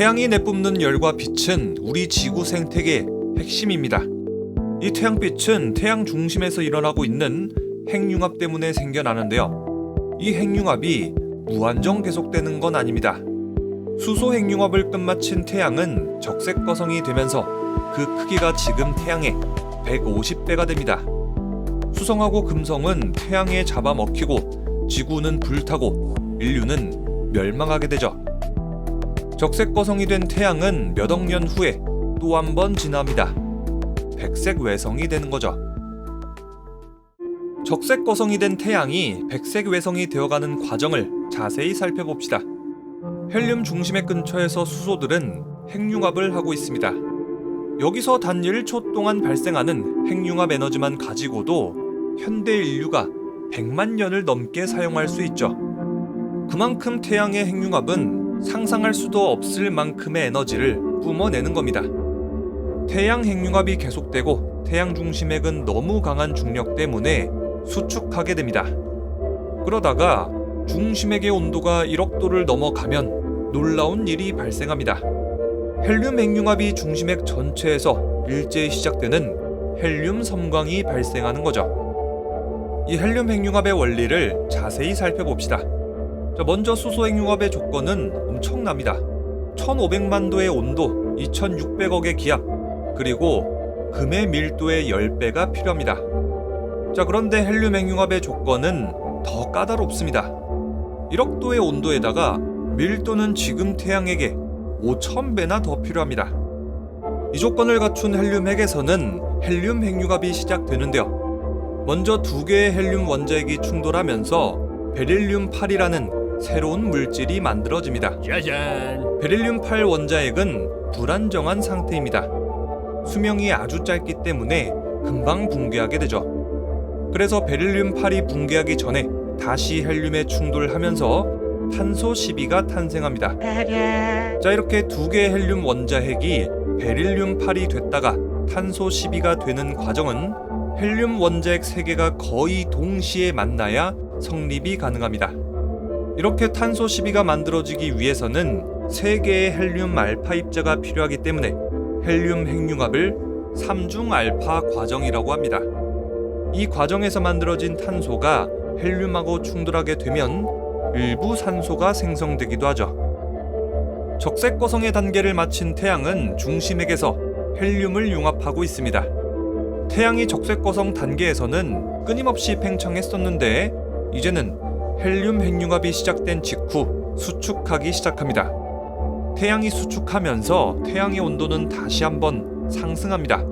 태양이 내뿜는 열과 빛은 우리 지구 생태계의 핵심입니다. 이 태양빛은 태양 중심에서 일어나고 있는 핵융합 때문에 생겨나는데요. 이 핵융합이 무한정 계속되는 건 아닙니다. 수소 핵융합을 끝마친 태양은 적색 거성이 되면서 그 크기가 지금 태양의 150배가 됩니다. 수성하고 금성은 태양에 잡아먹히고 지구는 불타고 인류는 멸망하게 되죠. 적색 거성이 된 태양은 몇 억 년 후에 또 한 번 진화합니다. 백색 외성이 되는 거죠. 적색 거성이 된 태양이 백색 외성이 되어가는 과정을 자세히 살펴봅시다. 헬륨 중심의 근처에서 수소들은 핵융합을 하고 있습니다. 여기서 단 1초 동안 발생하는 핵융합 에너지만 가지고도 현대 인류가 100만 년을 넘게 사용할 수 있죠. 그만큼 태양의 핵융합은 상상할 수도 없을 만큼의 에너지를 뿜어내는 겁니다. 태양 핵융합이 계속되고 태양 중심핵은 너무 강한 중력 때문에 수축하게 됩니다. 그러다가 중심핵의 온도가 1억 도를 넘어가면 놀라운 일이 발생합니다. 헬륨 핵융합이 중심핵 전체에서 일제히 시작되는 헬륨 섬광이 발생하는 거죠. 이 헬륨 핵융합의 원리를 자세히 살펴봅시다. 자, 먼저 수소 핵융합의 조건은 엄청납니다. 1500만 도의 온도, 2600억의 기압, 그리고 금의 밀도의 10배가 필요합니다. 자, 그런데 헬륨 핵융합의 조건은 더 까다롭습니다. 1억 도의 온도에다가 밀도는 지금 태양에게 5,000배나 더 필요합니다. 이 조건을 갖춘 헬륨 핵에서는 헬륨 핵융합이 시작되는데요. 먼저 두 개의 헬륨 원자핵이 충돌하면서 베릴륨 8이라는 새로운 물질이 만들어집니다. 짜잔. 베릴륨 8 원자핵은 불안정한 상태입니다. 수명이 아주 짧기 때문에 금방 붕괴하게 되죠. 그래서 베릴륨 8이 붕괴하기 전에 다시 헬륨에 충돌하면서 탄소 12가 탄생합니다. 자, 이렇게 두 개의 헬륨 원자핵이 베릴륨 8이 됐다가 탄소 12가 되는 과정은 헬륨 원자핵 3개가 거의 동시에 만나야 성립이 가능합니다. 이렇게 탄소 12가 만들어지기 위해서는 3개의 헬륨 알파 입자가 필요하기 때문에 헬륨 핵융합을 3중 알파 과정이라고 합니다. 이 과정에서 만들어진 탄소가 헬륨하고 충돌하게 되면 일부 산소가 생성되기도 하죠. 적색 거성의 단계를 마친 태양은 중심 핵에서 헬륨을 융합하고 있습니다. 태양이 적색 거성 단계에서는 끊임없이 팽창했었는데 이제는 헬륨 핵융합이 시작된 직후 수축하기 시작합니다. 태양이 수축하면서 태양의 온도는 다시 한번 상승합니다.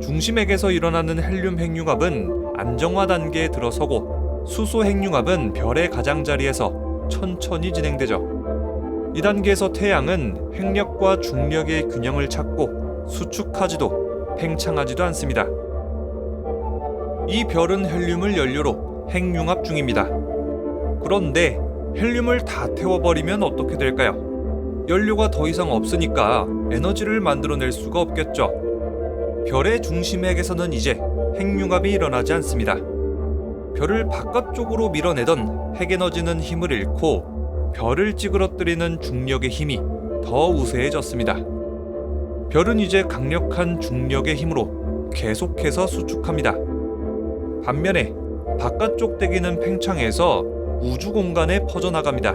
중심핵에서 일어나는 헬륨 핵융합은 안정화 단계에 들어서고 수소 핵융합은 별의 가장자리에서 천천히 진행되죠. 이 단계에서 태양은 핵력과 중력의 균형을 찾고 수축하지도 팽창하지도 않습니다. 이 별은 헬륨을 연료로 핵융합 중입니다. 그런데 헬륨을 다 태워버리면 어떻게 될까요? 연료가 더 이상 없으니까 에너지를 만들어낼 수가 없겠죠. 별의 중심핵에서는 이제 핵융합이 일어나지 않습니다. 별을 바깥쪽으로 밀어내던 핵에너지는 힘을 잃고 별을 찌그러뜨리는 중력의 힘이 더 우세해졌습니다. 별은 이제 강력한 중력의 힘으로 계속해서 수축합니다. 반면에 바깥쪽 대기는 팽창해서 우주 공간에 퍼져나갑니다.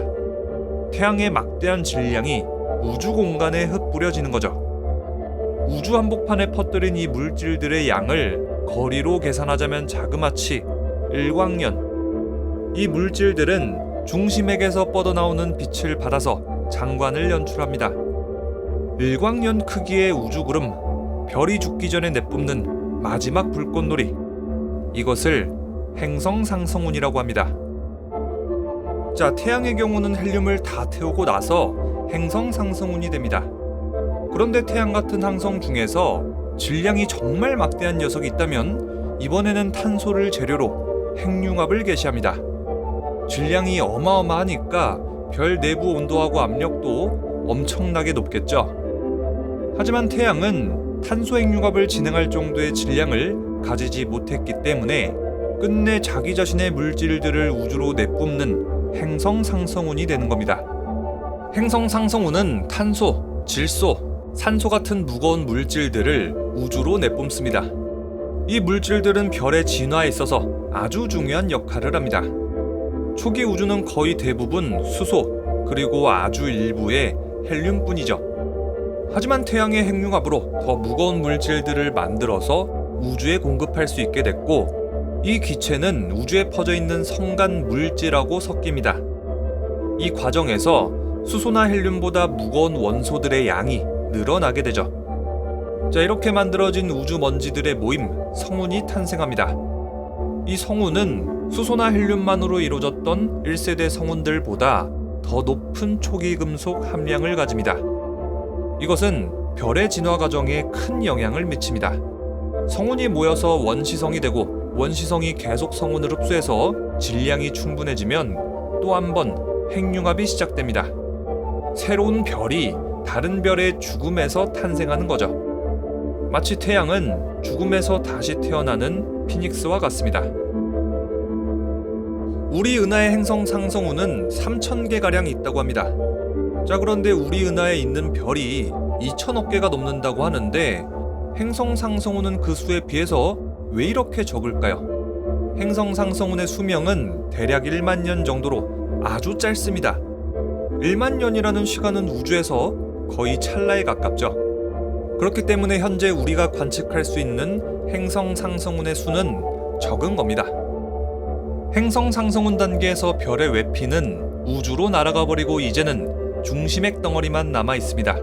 태양의 막대한 질량이 우주 공간에 흩뿌려지는 거죠. 우주 한복판에 퍼뜨린 이 물질들의 양을 거리로 계산하자면 자그마치 일광년. 이 물질들은 중심핵에서 뻗어나오는 빛을 받아서 장관을 연출합니다. 일광년 크기의 우주구름, 별이 죽기 전에 내뿜는 마지막 불꽃놀이. 이것을 행성 상성운이라고 합니다. 자, 태양의 경우는 헬륨을 다 태우고 나서 행성 상승운이 됩니다. 그런데 태양 같은 항성 중에서 질량이 정말 막대한 녀석이 있다면 이번에는 탄소를 재료로 핵융합을 개시합니다. 질량이 어마어마하니까 별 내부 온도하고 압력도 엄청나게 높겠죠. 하지만 태양은 탄소 핵융합을 진행할 정도의 질량을 가지지 못했기 때문에 끝내 자기 자신의 물질들을 우주로 내뿜는 행성 상성운이 되는 겁니다. 행성 상성우는 탄소, 질소, 산소 같은 무거운 물질들을 우주로 내뿜습니다. 이 물질들은 별의 진화에 있어서 아주 중요한 역할을 합니다. 초기 우주는 거의 대부분 수소, 그리고 아주 일부의 헬륨뿐이죠. 하지만 태양의 핵융합으로 더 무거운 물질들을 만들어서 우주에 공급할 수 있게 됐고, 이 기체는 우주에 퍼져 있는 성간 물질하고 섞입니다. 이 과정에서 수소나 헬륨보다 무거운 원소들의 양이 늘어나게 되죠. 자, 이렇게 만들어진 우주 먼지들의 모임, 성운이 탄생합니다. 이 성운은 수소나 헬륨만으로 이루어졌던 1세대 성운들보다 더 높은 초기 금속 함량을 가집니다. 이것은 별의 진화 과정에 큰 영향을 미칩니다. 성운이 모여서 원시성이 되고 원시성이 계속 성운을 흡수해서 질량이 충분해지면 또 한 번 핵융합이 시작됩니다. 새로운 별이 다른 별의 죽음에서 탄생하는 거죠. 마치 태양은 죽음에서 다시 태어나는 피닉스와 같습니다. 우리 은하의 행성 상성우는 3,000개 가량 있다고 합니다. 자, 그런데 우리 은하에 있는 별이 2천억 개가 넘는다고 하는데 행성 상성우는 그 수에 비해서 왜 이렇게 적을까요? 행성 상성운의 수명은 대략 1만 년 정도로 아주 짧습니다. 1만 년이라는 시간은 우주에서 거의 찰나에 가깝죠. 그렇기 때문에 현재 우리가 관측할 수 있는 행성 상성운의 수는 적은 겁니다. 행성 상성운 단계에서 별의 외피는 우주로 날아가 버리고 이제는 중심핵 덩어리만 남아 있습니다.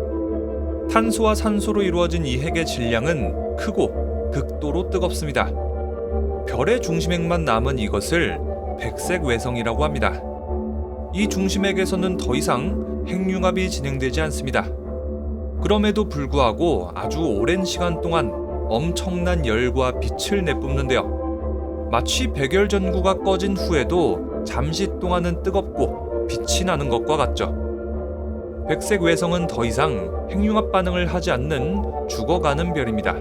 탄소와 산소로 이루어진 이 핵의 질량은 크고 극도로 뜨겁습니다. 별의 중심핵만 남은 이것을 백색 외성이라고 합니다. 이 중심핵에서는 더 이상 핵융합이 진행되지 않습니다. 그럼에도 불구하고 아주 오랜 시간 동안 엄청난 열과 빛을 내뿜는데요. 마치 백열 전구가 꺼진 후에도 잠시 동안은 뜨겁고 빛이 나는 것과 같죠. 백색 외성은 더 이상 핵융합 반응을 하지 않는 죽어가는 별입니다.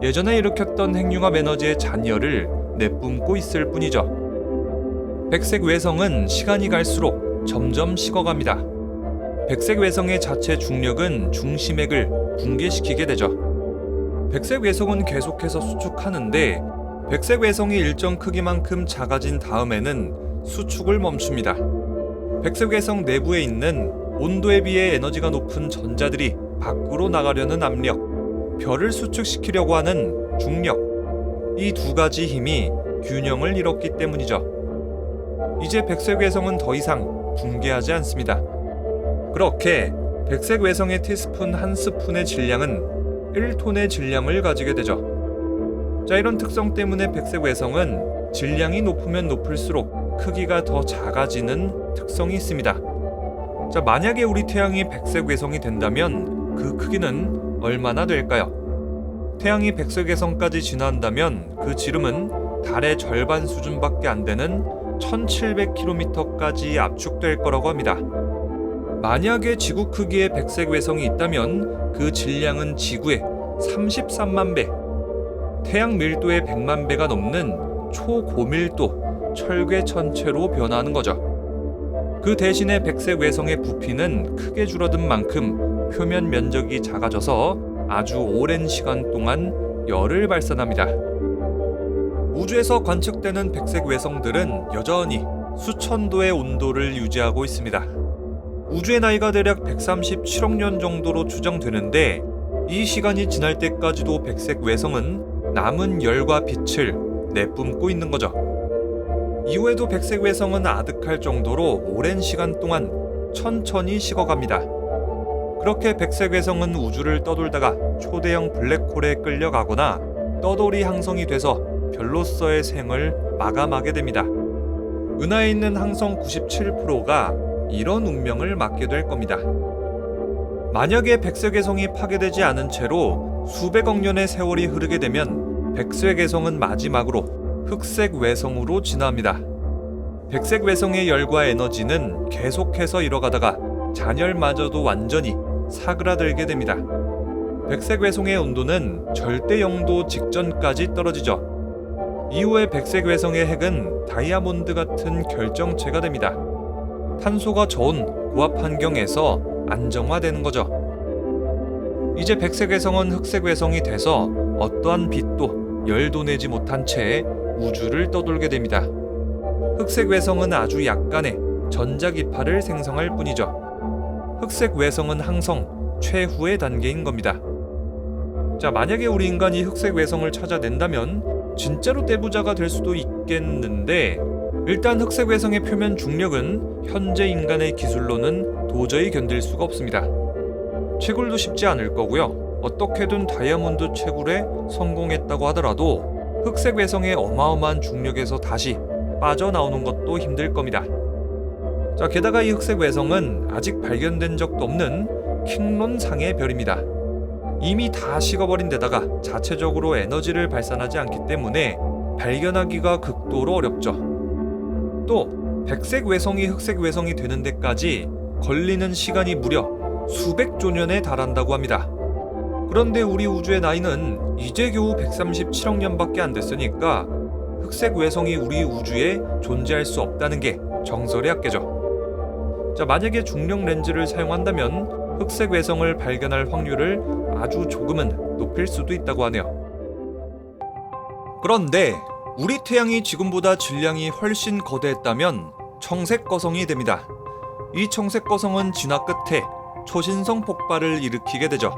예전에 일으켰던 핵융합 에너지의 잔여를 내뿜고 있을 뿐이죠. 백색 외성은 시간이 갈수록 점점 식어갑니다. 백색 외성의 자체 중력은 중심핵을 붕괴시키게 되죠. 백색 외성은 계속해서 수축하는데 백색 외성이 일정 크기만큼 작아진 다음에는 수축을 멈춥니다. 백색 외성 내부에 있는 온도에 비해 에너지가 높은 전자들이 밖으로 나가려는 압력, 별을 수축시키려고 하는 중력, 이 두 가지 힘이 균형을 잃었기 때문이죠. 이제 백색 외성은 더 이상 붕괴하지 않습니다. 그렇게 백색 외성의 티스푼 한 스푼의 질량은 1톤의 질량을 가지게 되죠. 자, 이런 특성 때문에 백색 외성은 질량이 높으면 높을수록 크기가 더 작아지는 특성이 있습니다. 자, 만약에 우리 태양이 백색 외성이 된다면 그 크기는 얼마나 될까요? 태양이 백색 외성까지 진화한다면 그 지름은 달의 절반 수준밖에 안 되는 1700km까지 압축될 거라고 합니다. 만약에 지구 크기의 백색 외성이 있다면 그 질량은 지구의 33만 배, 태양 밀도의 100만 배가 넘는 초고밀도 철괴 천체로 변하는 거죠. 그 대신에 백색 외성의 부피는 크게 줄어든 만큼 표면 면적이 작아져서 아주 오랜 시간 동안 열을 발산합니다. 우주에서 관측되는 백색 외성들은 여전히 수천 도의 온도를 유지하고 있습니다. 우주의 나이가 대략 137억 년 정도로 추정되는데 이 시간이 지날 때까지도 백색 외성은 남은 열과 빛을 내뿜고 있는 거죠. 이후에도 백색 외성은 아득할 정도로 오랜 시간 동안 천천히 식어갑니다. 그렇게 백색 외성은 우주를 떠돌다가 초대형 블랙홀에 끌려가거나 떠돌이 항성이 돼서 별로서의 생을 마감하게 됩니다. 은하에 있는 항성 97%가 이런 운명을 맞게 될 겁니다. 만약에 백색 외성이 파괴되지 않은 채로 수백억 년의 세월이 흐르게 되면 백색 외성은 마지막으로 흑색 외성으로 진화합니다. 백색 외성의 열과 에너지는 계속해서 잃어가다가 잔열마저도 완전히 사그라들게 됩니다. 백색 외성의 온도는 절대 영도 직전까지 떨어지죠. 이후에 백색 외성의 핵은 다이아몬드 같은 결정체가 됩니다. 탄소가 저온 고압 환경에서 안정화되는 거죠. 이제 백색 외성은 흑색 외성이 돼서 어떠한 빛도 열도 내지 못한 채 우주를 떠돌게 됩니다. 흑색 외성은 아주 약간의 전자기파를 생성할 뿐이죠. 흑색 외성은 항성 최후의 단계인 겁니다. 자, 만약에 우리 인간이 흑색 외성을 찾아낸다면 진짜로 떼부자가 될 수도 있겠는데 일단 흑색 외성의 표면 중력은 현재 인간의 기술로는 도저히 견딜 수가 없습니다. 채굴도 쉽지 않을 거고요. 어떻게든 다이아몬드 채굴에 성공했다고 하더라도 흑색 외성의 어마어마한 중력에서 다시 빠져나오는 것도 힘들 겁니다. 자, 게다가 이 흑색 외성은 아직 발견된 적도 없는 킹론상의 별입니다. 이미 다 식어버린 데다가 자체적으로 에너지를 발산하지 않기 때문에 발견하기가 극도로 어렵죠. 또 백색 외성이 흑색 외성이 되는 데까지 걸리는 시간이 무려 수백 조 년에 달한다고 합니다. 그런데 우리 우주의 나이는 이제 겨우 137억 년밖에 안 됐으니까 흑색 외성이 우리 우주에 존재할 수 없다는 게 정설의 학계죠. 자, 만약에 중력 렌즈를 사용한다면 흑색 외성을 발견할 확률을 아주 조금은 높일 수도 있다고 하네요. 그런데 우리 태양이 지금보다 질량이 훨씬 거대했다면 청색 거성이 됩니다. 이 청색 거성은 진화 끝에 초신성 폭발을 일으키게 되죠.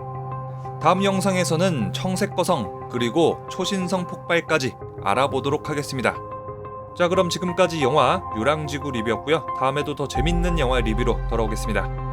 다음 영상에서는 청색 거성 그리고 초신성 폭발까지 알아보도록 하겠습니다. 자 그럼 지금까지 영화 유랑지구 리뷰였고요. 다음에도 더 재밌는 영화 리뷰로 돌아오겠습니다.